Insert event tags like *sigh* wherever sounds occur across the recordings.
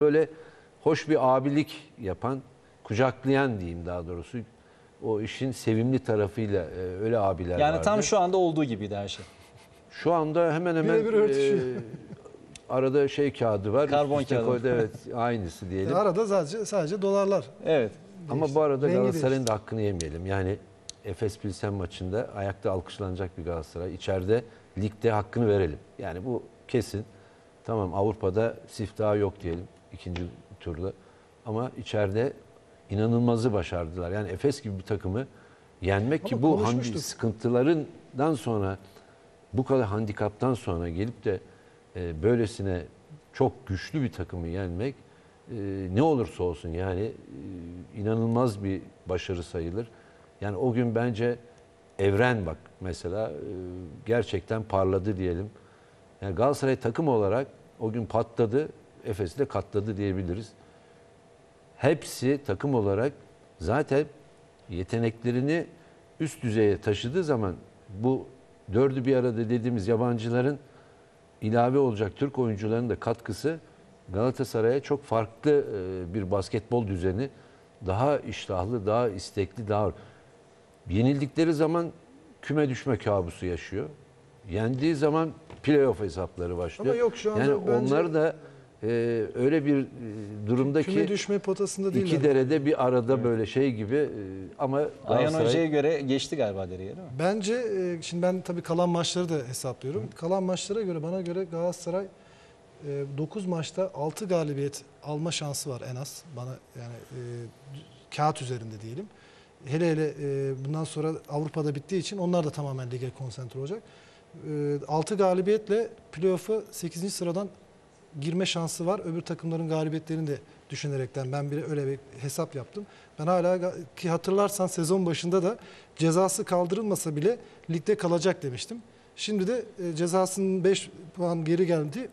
böyle hoş bir abilik yapan, kucaklayan diyeyim daha doğrusu. O işin sevimli tarafıyla e, öyle abiler Yani vardı. tam şu anda olduğu gibiydi her şey. Şu anda hemen hemen Birebir örtüşüyor. e, *laughs* arada şey kağıdı var. Karbon kağıdı. koydu, evet aynısı diyelim. Arada sadece sadece dolarlar. Evet. Ama bu arada Rengi Galatasaray'ın da hakkını yemeyelim. Yani Efes Pilsen maçında ayakta alkışlanacak bir Galatasaray. İçeride ligde hakkını verelim. Yani bu kesin. Tamam Avrupa'da siftahı yok diyelim ikinci turda. Ama içeride inanılmazı başardılar. Yani Efes gibi bir takımı yenmek ki Ama bu konuşmuştuk. handi- sıkıntılarından sonra bu kadar handikaptan sonra gelip de e, böylesine çok güçlü bir takımı yenmek e, ne olursa olsun yani e, inanılmaz bir başarı sayılır. Yani o gün bence evren bak mesela e, gerçekten parladı diyelim. Yani Galatasaray takım olarak o gün patladı, Efes'i de katladı diyebiliriz. Hepsi takım olarak zaten yeteneklerini üst düzeye taşıdığı zaman bu dördü bir arada dediğimiz yabancıların ilave olacak Türk oyuncuların da katkısı Galatasaray'a çok farklı e, bir basketbol düzeni daha iştahlı, daha istekli, daha yenildikleri zaman küme düşme kabusu yaşıyor. Yendiği zaman playoff hesapları başlıyor. Ama yok şu anda yani bence- onlar da e, öyle bir e, durumda Küme ki düşme potasında değiller. iki derede bir arada böyle şey gibi e, ama Ayhan Galatasaray- Hoca'ya göre geçti galiba dereyi değil mi? Bence e, şimdi ben tabii kalan maçları da hesaplıyorum. Kalan maçlara göre bana göre Galatasaray 9 maçta 6 galibiyet alma şansı var en az. Bana yani e, kağıt üzerinde diyelim. Hele hele e, bundan sonra Avrupa'da bittiği için onlar da tamamen lige konsantre olacak. 6 galibiyetle playoff'a 8. sıradan girme şansı var. Öbür takımların galibiyetlerini de düşünerekten ben bir öyle bir hesap yaptım. Ben hala ki hatırlarsan sezon başında da cezası kaldırılmasa bile ligde kalacak demiştim. Şimdi de e, cezasının 5 puan geri geldi.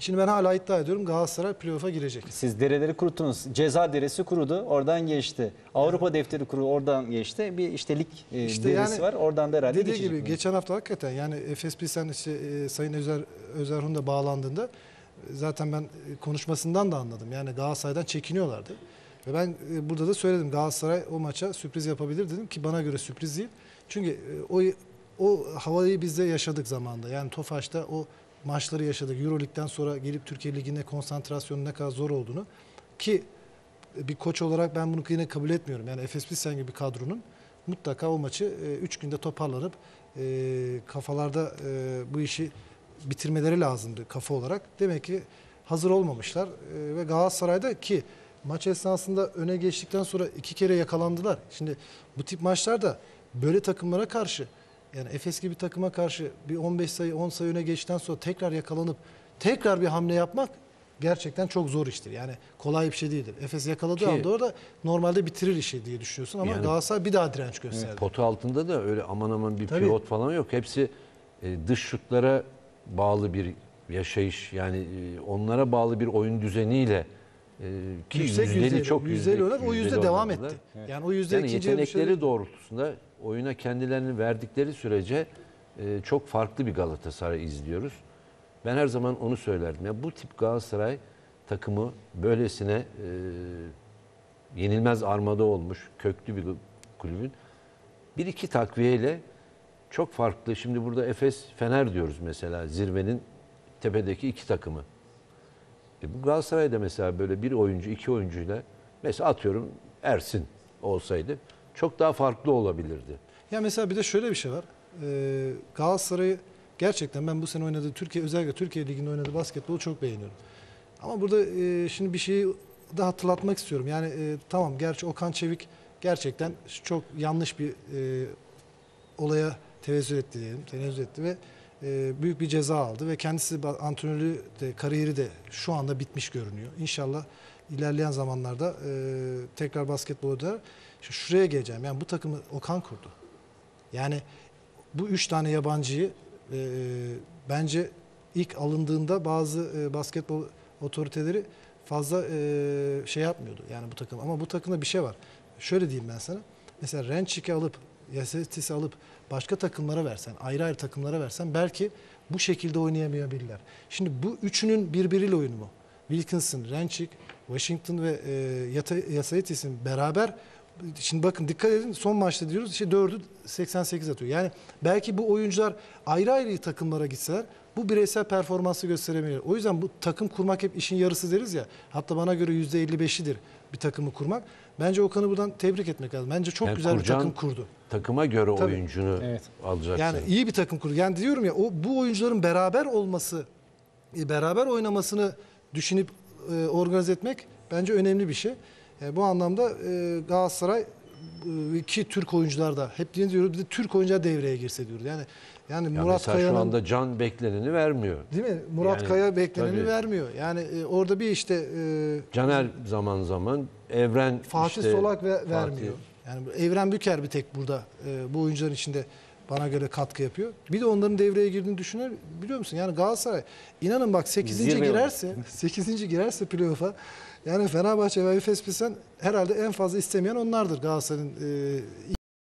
Şimdi ben hala iddia ediyorum Galatasaray playoff'a girecek. Siz dereleri kuruttunuz. Ceza deresi kurudu. Oradan geçti. Avrupa defteri kurudu. Oradan geçti. Bir işte lig e, İşte derisi yani var. Oradan da herhalde Dediği gibi mi? geçen hafta hakikaten yani Efes Pilsen işte e, Sayın Özer Özerhun da bağlandığında zaten ben e, konuşmasından da anladım. Yani Galatasaray'dan çekiniyorlardı. Ve ben e, burada da söyledim Galatasaray o maça sürpriz yapabilir dedim ki bana göre sürpriz değil. Çünkü e, o o havayı biz de yaşadık zamanda. Yani Tofaş'ta o maçları yaşadık. Euroleague'den sonra gelip Türkiye Ligi'ne konsantrasyonun ne kadar zor olduğunu ki bir koç olarak ben bunu yine kabul etmiyorum. Yani Efes Pilsen gibi bir kadronun mutlaka o maçı 3 günde toparlanıp kafalarda bu işi bitirmeleri lazımdı kafa olarak. Demek ki hazır olmamışlar E, ve Galatasaray'da ki maç esnasında öne geçtikten sonra iki kere yakalandılar. Şimdi bu tip maçlarda böyle takımlara karşı yani Efes gibi takıma karşı bir 15 sayı 10 sayı öne geçtikten sonra tekrar yakalanıp tekrar bir hamle yapmak gerçekten çok zor iştir. Yani kolay bir şey değildir. Efes yakaladığı Ki- anda orada normalde bitirir işi diye düşünüyorsun ama Yani- Galatasaray bir daha direnç gösterdi. Potu altında da öyle aman aman bir Tabii. pivot falan yok. Hepsi e, dış şutlara bağlı bir yaşayış. Yani e, onlara bağlı bir oyun düzeniyle e, ki yüksek yüzdeli yüzdeli, çok yüzdeli oynadı. O yüzde devam etti. Yani o yüzde Yani yetenekleri düşürdü. doğrultusunda oyuna kendilerini verdikleri sürece e, çok farklı bir Galatasaray izliyoruz. Ben her zaman onu söylerdim. Ya bu tip Galatasaray takımı böylesine e, yenilmez armada olmuş köklü bir kulübün bir iki takviyeyle çok farklı. Şimdi burada Efes Fener diyoruz mesela zirvenin tepedeki iki takımı. E bu Galatasaray'da mesela böyle bir oyuncu iki oyuncuyla mesela atıyorum Ersin olsaydı çok daha farklı olabilirdi. Ya mesela bir de şöyle bir şey var. Ee, Galatasaray'ı gerçekten ben bu sene oynadığı Türkiye özellikle Türkiye Ligi'nde oynadığı basketbolu çok beğeniyorum. Ama burada e, şimdi bir şeyi da hatırlatmak istiyorum. Yani e, tamam gerçi Okan Çevik gerçekten çok yanlış bir e, olaya tevezzül etti diyelim. Tenezzül etti ve e, büyük bir ceza aldı ve kendisi antrenörlüğü de kariyeri de şu anda bitmiş görünüyor. İnşallah ilerleyen zamanlarda e, tekrar basketbola döner. Şu- Şuraya geleceğim. Yani bu takımı Okan kurdu. Yani bu üç tane yabancıyı e, bence ilk alındığında bazı e, basketbol otoriteleri fazla e, şey yapmıyordu. Yani bu takım ama bu takımda bir şey var. Şöyle diyeyim ben sana. Mesela Rençik'i alıp Yasetis'i alıp başka takımlara versen, ayrı ayrı takımlara versen belki bu şekilde oynayamayabilirler. Şimdi bu üçünün birbiriyle oyunu mu? Wilkinson, Rençik, Washington ve e, Yasaitis'in beraber Şimdi bakın dikkat edin son maçta diyoruz işte 4'ü 88 atıyor. Yani belki bu oyuncular ayrı ayrı takımlara gitseler bu bireysel performansı gösterebilir. O yüzden bu takım kurmak hep işin yarısı deriz ya. Hatta bana göre %55'idir bir takımı kurmak. Bence Okan'ı buradan tebrik etmek lazım. Bence çok Yani güzel bir kuracağın takım kurdu. Takıma göre Tabii. oyuncunu Evet. alacaksın. Yani iyi bir takım kurdu. Yani diyorum ya o bu oyuncuların beraber olması, e, beraber oynamasını düşünüp e, organize etmek bence önemli bir şey. E, bu anlamda e, Galatasaray e, iki Türk oyuncular da hep diyoruz bir de Türk oyuncular devreye girse diyoruz. Yani yani Ya Murat mesela şu Kaya'nın anda can bekleneni vermiyor. değil mi? Murat Yani, Kaya bekleneni tabii. vermiyor. Yani e, orada bir işte e, Caner zaman zaman Evren Fatih işte, Solak ve, Fatih- vermiyor. Yani Evren Büker bir tek burada e, bu oyuncuların içinde bana göre katkı yapıyor. Bir de onların devreye girdiğini düşünür biliyor musun? Yani Galatasaray inanın bak 8. Zirve girerse *laughs* 8. girerse playoff'a yani Fenerbahçe ve Efes Pilsen herhalde en fazla istemeyen onlardır Galatasaray'ın e,